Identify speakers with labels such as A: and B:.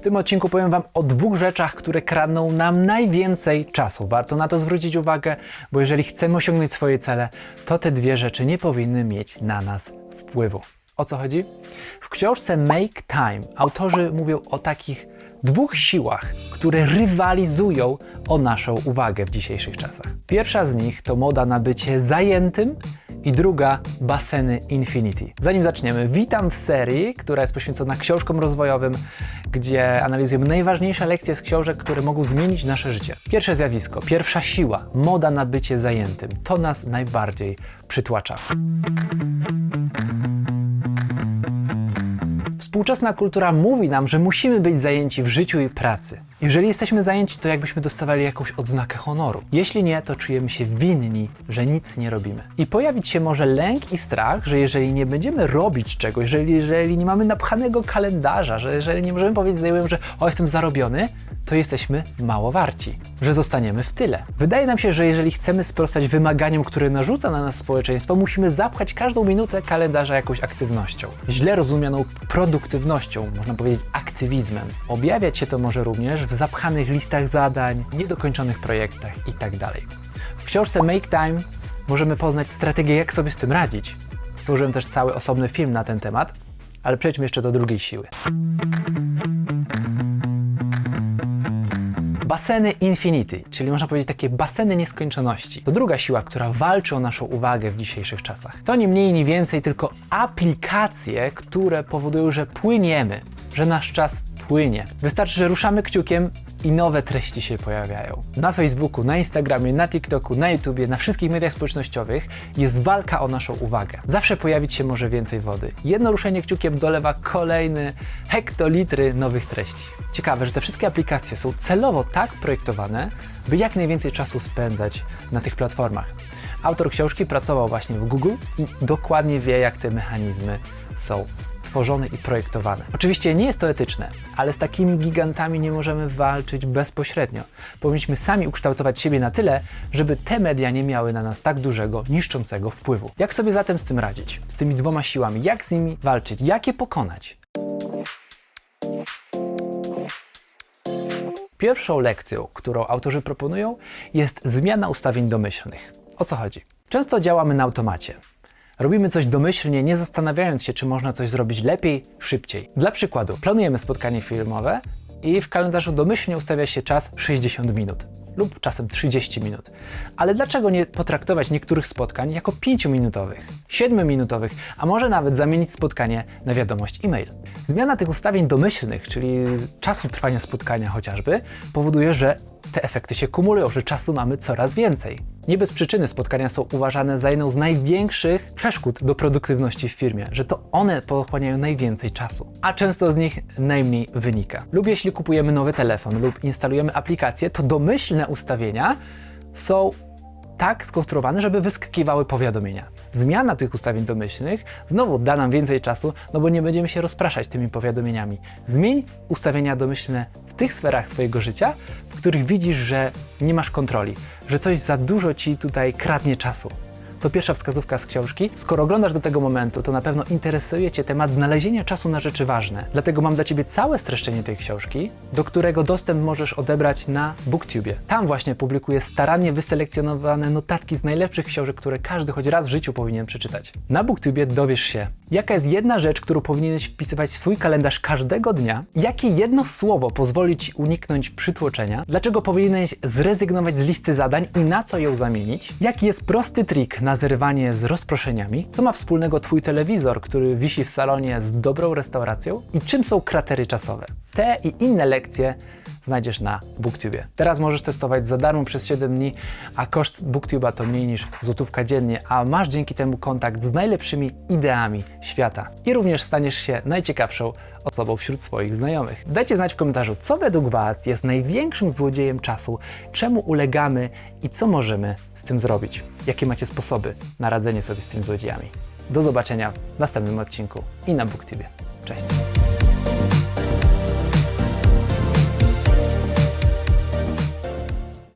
A: W tym odcinku powiem Wam o dwóch rzeczach, które kradną nam najwięcej czasu. Warto na to zwrócić uwagę, bo jeżeli chcemy osiągnąć swoje cele, to te dwie rzeczy nie powinny mieć na nas wpływu. O co chodzi? W książce Make Time autorzy mówią o takich dwóch siłach, które rywalizują o naszą uwagę w dzisiejszych czasach. Pierwsza z nich to moda na bycie zajętym i druga baseny Infinity. Zanim zaczniemy, witam w serii, która jest poświęcona książkom rozwojowym, gdzie analizujemy najważniejsze lekcje z książek, które mogą zmienić nasze życie. Pierwsze zjawisko, pierwsza siła, moda na bycie zajętym. To nas najbardziej przytłacza. Współczesna kultura mówi nam, że musimy być zajęci w życiu i pracy. Jeżeli jesteśmy zajęci, to jakbyśmy dostawali jakąś odznakę honoru. Jeśli nie, to czujemy się winni, że nic nie robimy. I pojawić się może lęk i strach, że jeżeli nie będziemy robić czegoś, jeżeli, jeżeli nie mamy napchanego kalendarza, że jeżeli nie możemy powiedzieć znajomym, że o, jestem zarobiony, to jesteśmy mało warci, że zostaniemy w tyle. Wydaje nam się, że jeżeli chcemy sprostać wymaganiom, które narzuca na nas społeczeństwo, musimy zapchać każdą minutę kalendarza jakąś aktywnością. Źle rozumianą produktywnością, można powiedzieć aktywizmem. Objawiać się to może również w zapchanych listach zadań, niedokończonych projektach itd. W książce Make Time możemy poznać strategię, jak sobie z tym radzić. Stworzyłem też cały osobny film na ten temat, ale przejdźmy jeszcze do drugiej siły. Baseny Infinity, czyli można powiedzieć takie baseny nieskończoności. To druga siła, która walczy o naszą uwagę w dzisiejszych czasach. To nie mniej, ni więcej, tylko aplikacje, które powodują, że płyniemy, że nasz czas płynie. Wystarczy, że ruszamy kciukiem i nowe treści się pojawiają. Na Facebooku, na Instagramie, na TikToku, na YouTubie, na wszystkich mediach społecznościowych jest walka o naszą uwagę. Zawsze pojawić się może więcej wody. Jedno ruszenie kciukiem dolewa kolejny hektolitry nowych treści. Ciekawe, że te wszystkie aplikacje są celowo tak projektowane, by jak najwięcej czasu spędzać na tych platformach. Autor książki pracował właśnie w Google i dokładnie wie, jak te mechanizmy są tworzone i projektowane. Oczywiście nie jest to etyczne, ale z takimi gigantami nie możemy walczyć bezpośrednio. Powinniśmy sami ukształtować siebie na tyle, żeby te media nie miały na nas tak dużego, niszczącego wpływu. Jak sobie zatem z tym radzić? Z tymi dwoma siłami? Jak z nimi walczyć? Jak je pokonać? Pierwszą lekcją, którą autorzy proponują, jest zmiana ustawień domyślnych. O co chodzi? Często działamy na automacie. Robimy coś domyślnie, nie zastanawiając się, czy można coś zrobić lepiej, szybciej. Dla przykładu, planujemy spotkanie filmowe i w kalendarzu domyślnie ustawia się czas 60 minut lub czasem 30 minut. Ale dlaczego nie potraktować niektórych spotkań jako 5-minutowych, 7-minutowych, a może nawet zamienić spotkanie na wiadomość e-mail? Zmiana tych ustawień domyślnych, czyli czasu trwania spotkania chociażby, powoduje, że te efekty się kumulują, że czasu mamy coraz więcej. Nie bez przyczyny spotkania są uważane za jedną z największych przeszkód do produktywności w firmie, że to one pochłaniają najwięcej czasu, a często z nich najmniej wynika. Lub jeśli kupujemy nowy telefon lub instalujemy aplikację, to domyślne ustawienia są tak skonstruowane, żeby wyskakiwały powiadomienia. Zmiana tych ustawień domyślnych znowu da nam więcej czasu, no bo nie będziemy się rozpraszać tymi powiadomieniami. Zmień ustawienia domyślne w tych sferach swojego życia, w których widzisz, że nie masz kontroli, że coś za dużo ci tutaj kradnie czasu. To pierwsza wskazówka z książki. Skoro oglądasz do tego momentu, to na pewno interesuje Cię temat znalezienia czasu na rzeczy ważne. Dlatego mam dla Ciebie całe streszczenie tej książki, do którego dostęp możesz odebrać na BookTubie. Tam właśnie publikuję starannie wyselekcjonowane notatki z najlepszych książek, które każdy choć raz w życiu powinien przeczytać. Na BookTubie dowiesz się, jaka jest jedna rzecz, którą powinieneś wpisywać w swój kalendarz każdego dnia, jakie jedno słowo pozwoli Ci uniknąć przytłoczenia, dlaczego powinieneś zrezygnować z listy zadań i na co ją zamienić, jaki jest prosty trik na zerwanie z rozproszeniami, co ma wspólnego Twój telewizor, który wisi w salonie z dobrą restauracją? I czym są kratery czasowe. Te i inne lekcje znajdziesz na BookTubie. Teraz możesz testować za darmo przez 7 dni, a koszt BookTube'a to mniej niż złotówka dziennie, a masz dzięki temu kontakt z najlepszymi ideami świata. I również staniesz się najciekawszą osobą wśród swoich znajomych. Dajcie znać w komentarzu, co według Was jest największym złodziejem czasu, czemu ulegamy i co możemy z tym zrobić. Jakie macie sposoby na radzenie sobie z tymi złodziejami. Do zobaczenia w następnym odcinku i na BookTubie. Cześć!